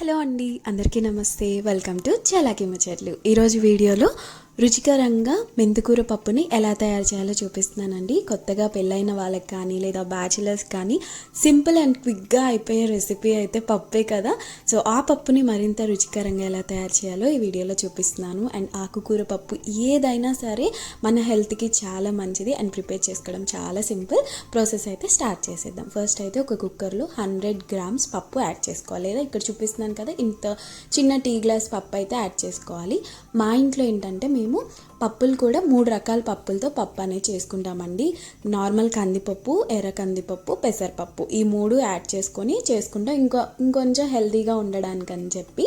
Hello అండి అందరికీ నమస్తే. వెల్కమ్ టు చలాకి ముచ్చట్లు. ఈరోజు వీడియోలో రుచికరంగా మెంతికూర పప్పుని ఎలా తయారు చేయాలో చూపిస్తున్నానండి. కొత్తగా పెళ్ళైన వాళ్ళకి కానీ లేదా బ్యాచిలర్స్ కానీ సింపుల్ అండ్ క్విక్గా అయిపోయే రెసిపీ అయితే పప్పే కదా. సో ఆ పప్పుని మరింత రుచికరంగా ఎలా తయారు చేయాలో ఈ వీడియోలో చూపిస్తున్నాను. అండ్ ఆకుకూర పప్పు ఏదైనా సరే మన హెల్త్కి చాలా మంచిది అండ్ ప్రిపేర్ చేసుకోవడం చాలా సింపుల్. ప్రాసెస్ అయితే స్టార్ట్ చేసేద్దాం. ఫస్ట్ అయితే ఒక కుక్కర్లో హండ్రెడ్ గ్రామ్స్ పప్పు యాడ్ చేసుకోవాలి. లేదా ఇక్కడ చూపిస్తున్నాను కదా ఇంత చిన్న టీ గ్లాస్ పప్పు అయితే యాడ్ చేసుకోవాలి. మా ఇంట్లో ఏంటంటే మేము 그림은 పప్పులు కూడా మూడు రకాల పప్పులతో పప్పు అనేది చేసుకుంటామండి. నార్మల్ కందిపప్పు ఎర్ర కందిపప్పు పెసరపప్పు. ఈ మూడు యాడ్ చేసుకొని చేసుకుంటాం. ఇంకో ఇంకొంచెం హెల్తీగా ఉండడానికి అని చెప్పి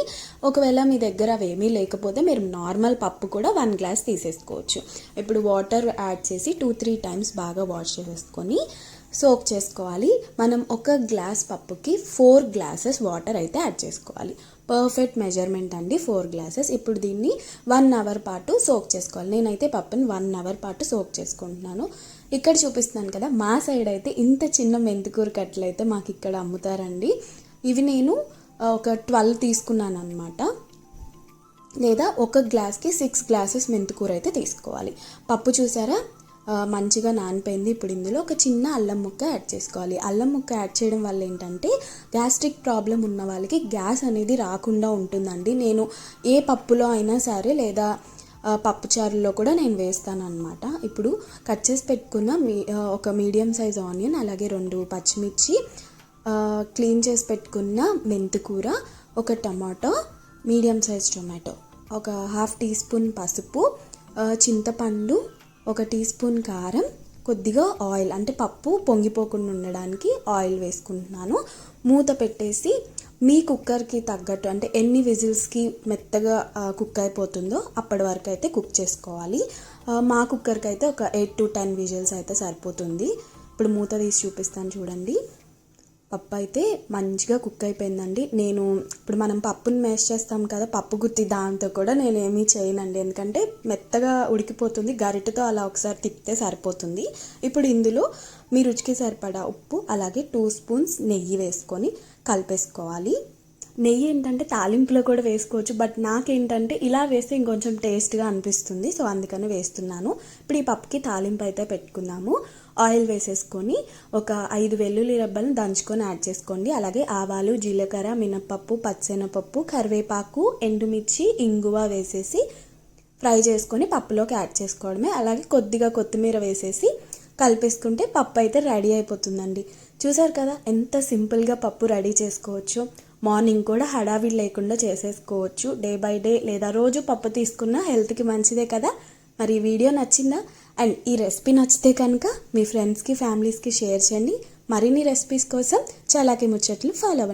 ఒకవేళ మీ దగ్గర అవేమీ లేకపోతే మీరు నార్మల్ పప్పు కూడా వన్ గ్లాస్ తీసేసుకోవచ్చు. ఇప్పుడు వాటర్ యాడ్ చేసి టూ త్రీ టైమ్స్ బాగా వాష్ చేసుకొని సోక్ చేసుకోవాలి. మనం ఒక గ్లాస్ పప్పుకి ఫోర్ గ్లాసెస్ వాటర్ అయితే యాడ్ చేసుకోవాలి. పర్ఫెక్ట్ మెజర్మెంట్ అండి ఫోర్ గ్లాసెస్. ఇప్పుడు దీన్ని వన్ అవర్ పాటు సోక్ చేసుకోవాలి. నేనైతే పప్పుని వన్ అవర్ పాటు సోక్ చేసుకుంటున్నాను. ఇక్కడ చూపిస్తున్నాను కదా మా సైడ్ అయితే ఇంత చిన్న మెంతికూర కట్టలు అయితే మాకు ఇక్కడ అమ్ముతారండి. ఇవి నేను ఒక ట్వెల్వ్ తీసుకున్నాను అనమాట లేదా ఒక గ్లాస్కి సిక్స్ గ్లాసెస్ మెంతికూర అయితే తీసుకోవాలి. పప్పు చూసారా? మంచిగా నానిపోయింది. ఇప్పుడు ఇందులో ఒక చిన్న అల్లం ముక్క యాడ్ చేసుకోవాలి. అల్లం ముక్క యాడ్ చేయడం వల్ల ఏంటంటే గ్యాస్ట్రిక్ ప్రాబ్లం ఉన్న వాళ్ళకి గ్యాస్ అనేది రాకుండా ఉంటుందండి. నేను ఏ పప్పులో అయినా సరే లేదా పప్పుచారులో కూడా నేను వేస్తాను అనమాట ఇప్పుడు కట్ చేసి పెట్టుకున్న మీ ఒక మీడియం సైజ్ ఆనియన్ అలాగే రెండు పచ్చిమిర్చి క్లీన్ చేసి పెట్టుకున్న మెంతికూర ఒక టమాటో మీడియం సైజ్ టొమాటో ఒక హాఫ్ టీ స్పూన్ పసుపు చింతపండు ఒక టీ స్పూన్ కారం కొద్దిగా ఆయిల్ అంటే పప్పు పొంగిపోకుండా ఉండడానికి ఆయిల్ వేసుకుంటున్నాను. మూత పెట్టేసి మీ కుక్కర్కి తగ్గట్టు అంటే ఎన్ని విజిల్స్కి మెత్తగా కుక్ అయిపోతుందో అప్పటి వరకు అయితే కుక్ చేసుకోవాలి. మా కుక్కర్కి అయితే ఒక ఎయిట్ టు టెన్ విజిల్స్ అయితే సరిపోతుంది. ఇప్పుడు మూత తీసి చూపిస్తాను చూడండి. పప్పు అయితే మంచిగా కుక్ అయిపోయిందండి. నేను ఇప్పుడు మనం పప్పుని మేష్ చేస్తాం కదా పప్పు గుత్తి దాంతో కూడా నేను ఏమీ చేయనండి. ఎందుకంటే మెత్తగా ఉడికిపోతుంది గరిటతో అలా ఒకసారి తిప్పితే సరిపోతుంది. ఇప్పుడు ఇందులో మీ రుచికి సరిపడా ఉప్పు అలాగే టూ స్పూన్స్ నెయ్యి వేసుకొని కలిపేసుకోవాలి. నెయ్యి ఏంటంటే తాలింపులో కూడా వేసుకోవచ్చు బట్ నాకేంటంటే ఇలా వేస్తే ఇంకొంచెం టేస్ట్గా అనిపిస్తుంది సో అందుకని వేస్తున్నాను. ఇప్పుడు ఈ పప్పుకి తాలింపు అయితే పెట్టుకుందాము. ఆయిల్ వేసేసుకొని ఒక ఐదు వెల్లుల్లి రెబ్బలను దంచుకొని యాడ్ చేసుకోండి. అలాగే ఆవాలు జీలకర్ర మినప్పప్పు పచ్చెనపప్పు కరివేపాకు ఎండుమిర్చి ఇంగువ వేసేసి ఫ్రై చేసుకొని పప్పులోకి యాడ్ చేసుకోవడమే. అలాగే కొద్దిగా కొత్తిమీర వేసేసి కలిపేసుకుంటే పప్పు అయితే రెడీ అయిపోతుందండి. చూసారు కదా ఎంత సింపుల్గా పప్పు రెడీ చేసుకోవచ్చు. మార్నింగ్ కూడా హడావిడి లేకుండా చేసేసుకోవచ్చు. డే బై డే లేదా రోజు పప్పు తీసుకున్నా హెల్త్కి మంచిదే కదా. మరి ఈ వీడియో నచ్చిందా? అండ్ ఈ రెసిపీ నచ్చితే కనుక మీ ఫ్రెండ్స్కి ఫ్యామిలీస్కి షేర్ చేయండి. మరిన్ని రెసిపీస్ కోసం చాలాకి ముచ్చట్లు ఫాలో అవ్వండి.